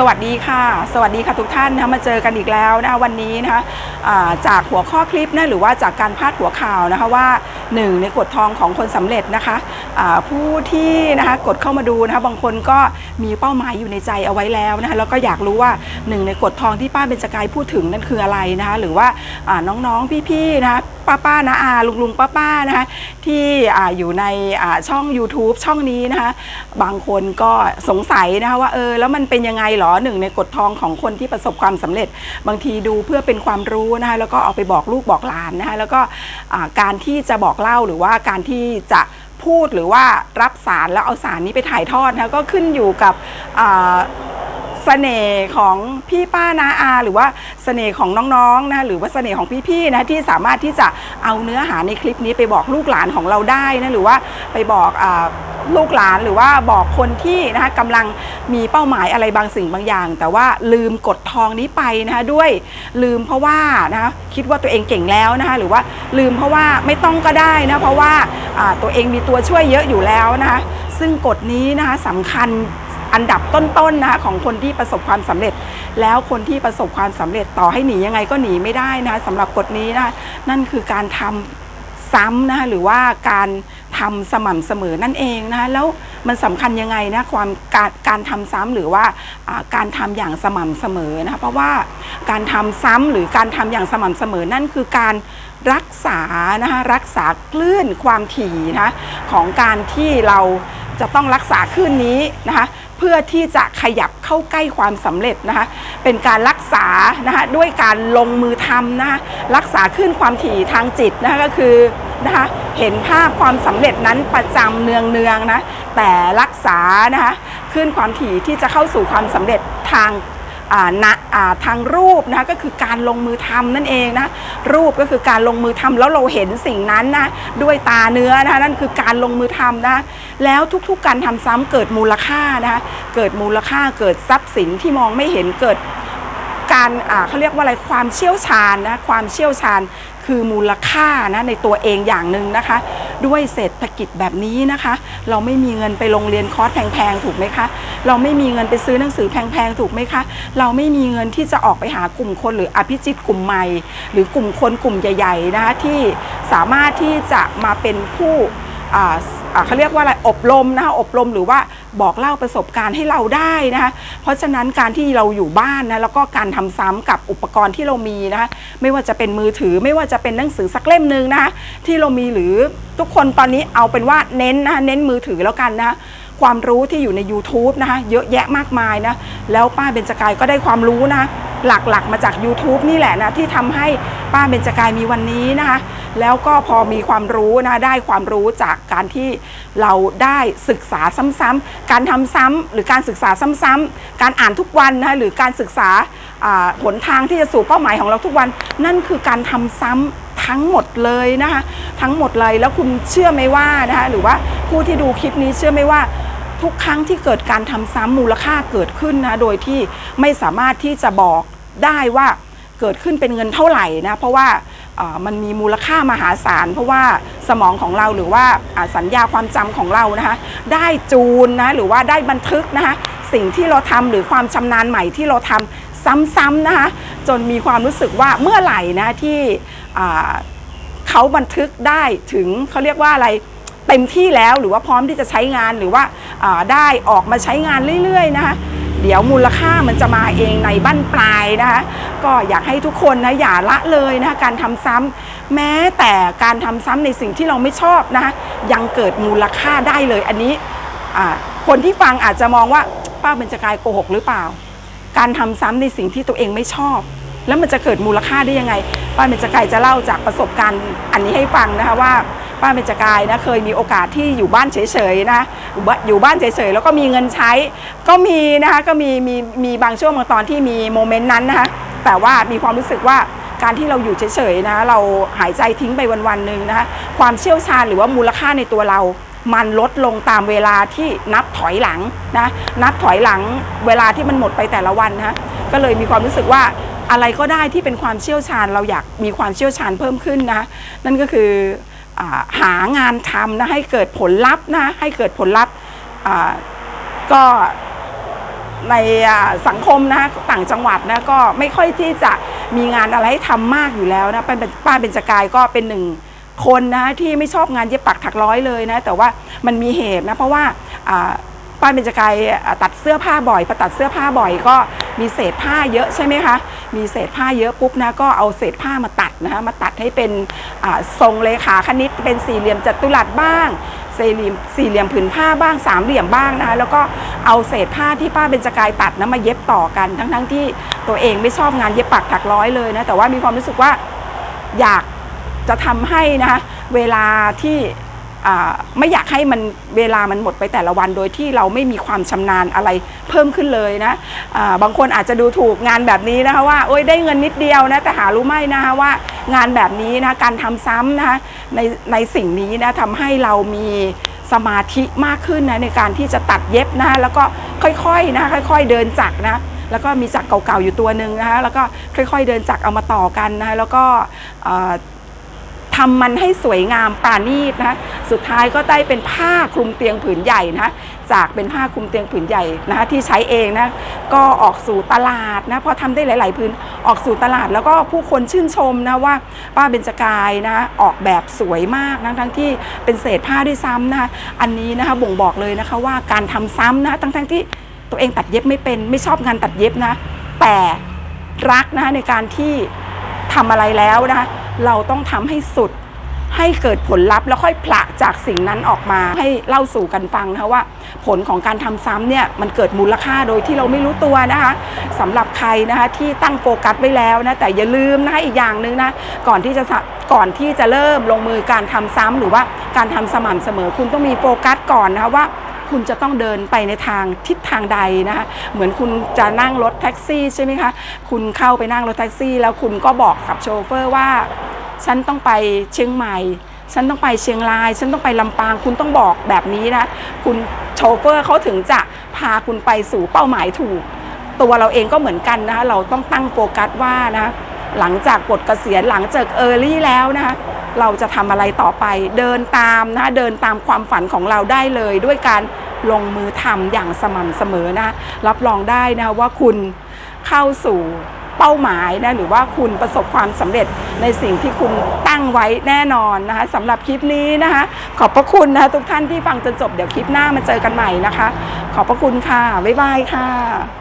สวัสดีค่ะ สวัสดีค่ะทุกท่านนะมาเจอกันอีกแล้วนะคะวันนี้นะคะจากหัวข้อคลิปนะหรือว่าจากการพาดหัวข่าวนะคะว่าหนึ่งในกฎทองของคนสำเร็จนะคะผู้ที่นะคะกดเข้ามาดูนะคะบางคนก็มีเป้าหมายอยู่ในใจเอาไว้แล้วนะคะแล้วก็อยากรู้ว่าหนึ่งในกฎทองที่ป้าเบญจกายพูดถึงนั่นคืออะไรนะคะหรือว่าน้องๆพี่ๆนะคะ ป้าป้าๆนะอาลุงลุงป้าป้าๆนะคะที่อ่าอยู่ในอ่าช่อง YouTube ช่องนี้นะคะ บางคนก็สงสัยนะคะว่าเออแล้วมันเป็นยังไงหรอหนึ่งในกฎทองของคนที่ประสบความสำเร็จ บางทีดูเพื่อเป็นความรู้นะคะแล้วก็เอาไปบอกลูกบอกหลานนะคะแล้วก็อ่าการที่จะบอกเล่าหรือว่าการที่จะพูดหรือว่ารับสารแล้วเอาสารนี้ไปถ่ายทอดนะคะก็ขึ้นอยู่กับอ่า สน่ห์ของพี่ป้านาอา หรือว่าเสน่ห์ของน้องๆนะหรือว่าเสน่ห์ของพี่ๆนะที่สามารถที่จะเอาเนื้อหาในคลิปนี้ไปบอกลูกหลานของเราได้นะหรือว่าไปบอกอลูกหลานหรือว่าบอกคนที่นะคะกำลังมีเป้าหมายอะไรบางสิ่งบางอย่าง แต่ว่าลืมกดทองนี้ไปนะคะด้วยลืมเพราะว่านะคะคิดว่าตัวเองเก่งแล้วนะคะหรือว่าลืมเพราะว่าไม่ต้องก็ได้นะเพราะว่าอ่าตัวเองมีตัวช่วยเยอะอยู่แล้วนะคะซึ่งกฎนี้นะคะสำคัญ อันดับต้นๆนะคะของคนที่ประสบความสำเร็จ แล้วคนที่ประสบความสำเร็จต่อให้หนียังไงก็หนีไม่ได้นะคะสำหรับกฎนี้นะนั่นคือการทำซ้ำนะคะหรือว่าการทำสม่ำเสมอนั่นเองนะคะแล้วมันสำคัญยังไงนะความการการทำซ้ำหรือว่าการทำอย่างสม่ำเสมอนะคะเพราะว่าการทำซ้ำหรือการทำอย่างสม่ำเสมอนั่นคือการรักษานะคะรักษาคลื่นความถี่นะของการที่เราจะต้องรักษาคลื่นนี้นะคะ เพื่อที่จะขยับเข้าใกล้ความสำเร็จนะคะ เป็นการรักษานะคะด้วยการลงมือทำนะคะรักษาขึ้นความถี่ทางจิตนะคะก็คือนะคะเห็นภาพความสำเร็จนั้นประจำเนืองเนืองๆนะแต่รักษานะคะขึ้นความถี่ที่จะเข้าสู่ความสำเร็จทางาณอ่าทางรูปนะคะก็คือการลงมือทำนั่นเองนะรูปก็คือการลงมือทำแล้วเราเห็นสิ่งนั้นนะด้วยตาเนื้อนะนั่นคือการลงมือทำนะแล้วทุกๆ การทำซ้ำเกิดมูลค่านะเกิดมูลค่าเกิดทรัพย์สินที่มองไม่เห็นเกิดการเขาเรียกว่าอะไรความเชี่ยวชาญนะความเชี่ยวชาญ คือมูลค่านะในตัวเองอย่างหนึ่งนะคะ ด้วยเศรษฐกิจแบบนี้นะคะ เราไม่มีเงินไปโรงเรียนคอร์สแพงๆถูกไหมคะ เราไม่มีเงินไปซื้อหนังสือแพงๆถูกไหมคะ เราไม่มีเงินที่จะออกไปหากลุ่มคนหรืออภิจิตกลุ่มใหม่ หรือกลุ่มคนกลุ่มใหญ่ๆนะคะที่สามารถที่จะมาเป็นผู้ เขาเรียกว่าอะไรอบรมนะคะอบรมหรือว่าบอกเล่าประสบการณ์ให้เราได้นะคะเพราะฉะนั้นการที่เราอยู่บ้านนะแล้วก็การทำซ้ำกับอุปกรณ์ที่เรามีนะคะไม่ว่าจะเป็นมือถือไม่ว่าจะเป็นหนังสือสักเล่มหนึ่งนะคะที่เรามีหรือทุกคนตอนนี้เอาเป็นว่าเน้นนะเน้นมือถือแล้วกันนะคะความรู้ที่อยู่ใน YouTube นะคะเยอะแยะมากมายนะแล้วป้าเบญจกายก็ได้ความรู้นะหลักๆมาจาก YouTube นี่แหละนะที่ทำให้ป้าเบญจกายมีวันนี้นะคะ แล้วก็พอมีความรู้นะได้ความรู้จากการที่เราได้ศึกษาซ้ำๆการทำซ้ำหรือการศึกษาซ้ำๆการอ่านทุกวันนะหรือการศึกษาหนทางที่จะสู่เป้าหมายของเราทุกวัน นั่นคือการทำซ้ำทั้งหมดเลยนะคะทั้งหมดเลยแล้วคุณเชื่อไหมว่านะคะหรือว่าผู้ที่ดูคลิปนี้เชื่อไหมว่าทุกครั้งที่เกิดการทำซ้ำมูลค่าเกิดขึ้นนะโดยที่ไม่สามารถที่จะบอกได้ว่าเกิดขึ้นเป็นเงินเท่าไหร่นะเพราะว่า มันมีมูลค่ามหาศาล เพราะว่าสมองของเราหรือว่าสัญญาความจำของเรานะคะ ได้จูนนะหรือว่าได้บันทึกนะคะ สิ่งที่เราทำหรือความชำนาญใหม่ที่เราทำซ้ำๆนะคะ จนมีความรู้สึกว่าเมื่อไหร่นะที่เขาบันทึกได้ถึงเขาเรียกว่าอะไรเต็มที่แล้วหรือว่าพร้อมที่จะใช้งานหรือว่าได้ออกมาใช้งานเรื่อยๆนะคะ เดี๋ยวมูลค่ามันจะมาเองในบั้นปลายนะคะก็อยากให้ทุกคนนะอย่าละเลยนะคะการทำซ้ำแม้แต่การทำซ้ำในสิ่งที่เราไม่ชอบนะคะยังเกิดมูลค่าได้เลยอันนี้คนที่ฟังอาจจะมองว่าป้าเบญจกายโกหกหรือเปล่า การทำซ้ำในสิ่งที่ตัวเองไม่ชอบ แล้วมันจะเกิดมูลค่าได้ยังไง ป้าเบญจกายจะเล่าจากประสบการณ์อันนี้ให้ฟังนะคะว่าป้าเบญจกายนะเคยมีโอกาสที่อยู่บ้านเฉยๆนะอยู่บ้านเฉยๆแล้วก็มีเงินใช้ ก็มีนะคะก็มีมีมีบางช่วงบางตอนที่มีโมเมนต์นั้นนะคะแต่ว่ามีความรู้สึกว่าการที่เราอยู่เฉยๆนะเราหายใจทิ้งไปวันๆหนึ่งนะคะความเชี่ยวชาญหรือว่ามูลค่าในตัวเรามันลดลงตามเวลาที่นับถอยหลังนะนับถอยหลังเวลาที่มันหมดไปแต่ละวันนะก็เลยมีความรู้สึกว่า อะไรก็ได้ที่เป็นความเชี่ยวชาญ เราอยากมีความเชี่ยวชาญเพิ่มขึ้นนะนั่นก็คืออหางานทำนะให้เกิดผลลัพธ์นะให้เกิดผลลัพธ์ก็ในสังคมนะต่างจังหวัดนะก็ไม่ค่อยที่จะมีงานอะไรให้ทำมากอยู่แล้วนะป้าเป็นป้าเบญจกายก็เป็นหนึ่งคนนะที่ไม่ชอบงานเย็บปักถักร้อยเลยนะแต่ว่ามันมีเหตุนะเพราะว่า ป้าเบญจกายตัดเสื้อผ้าบ่อยพอตัดเสื้อผ้าบ่อยก็มีเศษผ้าเยอะใช่ไหมคะ มีเศษผ้าเยอะปุ๊บนะก็เอาเศษผ้ามาตัดนะคะมาตัดให้เป็นทรงเลขาคณิต เป็นสี่เหลี่ยมจัตุรัสบ้างสี่เหลี่ยมสี่เหลี่ยมผืนผ้าบ้างสามเหลี่ยมบ้างนะคะแล้วก็เอาเศษผ้าที่ป้าเบญจกายตัดนะมาเย็บต่อกัน ทั้งๆที่ตัวเองไม่ชอบงานเย็บปักถักร้อยเลยนะแต่ว่ามีความรู้สึกว่าอยากจะทำให้นะคะเวลาที่ ไม่อยากให้มันเวลามันหมดไปแต่ละวันโดยที่เราไม่มีความชำนาญอะไรเพิ่มขึ้นเลยนะอ่าบางคนอาจจะดูถูกงานแบบนี้นะคะว่าโอ้ยได้เงินนิดเดียวนะแต่หารู้ไหมนะคะว่างานแบบนี้นะการทำซ้ำนะคะในในสิ่งนี้นะทำให้เรามีสมาธิมากขึ้นนะในการที่จะตัดเย็บนะแล้วก็ค่อยๆนะคะค่อย ๆ เดินจักรนะแล้วก็มีจักรเก่าๆอยู่ตัวหนึ่งนะคะแล้วก็ค่อย ๆ เดินจักรเอามาต่อกันนะคะแล้วก็ ทำมันให้สวยงามปราณีตนะคะสุดท้ายก็ได้เป็นผ้าคลุมเตียงผืนใหญ่นะจากเป็นผ้าคลุมเตียงผืนใหญ่นะคะที่ใช้เองนะก็ออกสู่ตลาดนะพอทำได้หลาย ๆ พื้นออกสู่ตลาด แล้วก็ผู้คนชื่นชมนะว่าป้าเบญจกายนะออกแบบสวยมากนะทั้งที่เป็นเศษผ้าด้วยซ้ำนะคะอันนี้นะคะบ่งบอกเลยนะคะว่าการทำซ้ำนะทั้งๆที่ตัวเองตัดเย็บไม่เป็นไม่ชอบงานตัดเย็บนะ แต่รักนะคะในการที่ทำอะไรแล้วนะคะ เราต้องทำให้สุด ให้เกิดผลลัพธ์แล้วค่อยผละจากสิ่งนั้นออกมา ให้เล่าสู่กันฟังนะคะว่า ผลของการทำซ้ำเนี่ยมันเกิดมูลค่าโดยที่เราไม่รู้ตัวนะคะสำหรับใครนะคะที่ตั้งโฟกัสไว้แล้วนะแต่อย่าลืมนะคะอีกอย่างหนึ่งนะก่อนที่จะสะก่อนที่จะเริ่มลงมือการทำซ้ำหรือว่าการทำสม่ำเสมอ คุณต้องมีโฟกัสก่อนนะคะว่าคุณจะต้องเดินไปในทางทิศทางใดนะคะ เหมือนคุณจะนั่งรถแท็กซี่ใช่ไหมคะ คุณเข้าไปนั่งรถแท็กซี่ แล้วคุณก็บอกกับโชเฟอร์ว่า ฉันต้องไปเชียงใหม่ ฉันต้องไปเชียงราย ฉันต้องไปลำปาง คุณต้องบอกแบบนี้นะ คุณโชเฟอร์เขาถึงจะพาคุณไปสู่เป้าหมายถูก ตัวเราเองก็เหมือนกันนะคะเราต้องตั้งโฟกัสว่านะ หลังจากปลดเกษียณหลังจากเออร์ลี่แล้วนะคะเราจะทำอะไรต่อไป เดินตามนะคะเดินตามความฝันของเราได้เลยด้วยการลงมือทำอย่างสม่ำเสมอนะ รับรองได้นะว่าคุณเข้าสู่ เป้าหมายนะหรือว่าคุณประสบความสำเร็จในสิ่งที่คุณตั้งไว้แน่นอนนะคะสำหรับคลิปนี้นะคะ ขอบพระคุณนะคะทุกท่านที่ฟังจนจบเดี๋ยวคลิปหน้ามาเจอกันใหม่นะคะ ขอบพระคุณค่ะบ๊ายบายค่ะ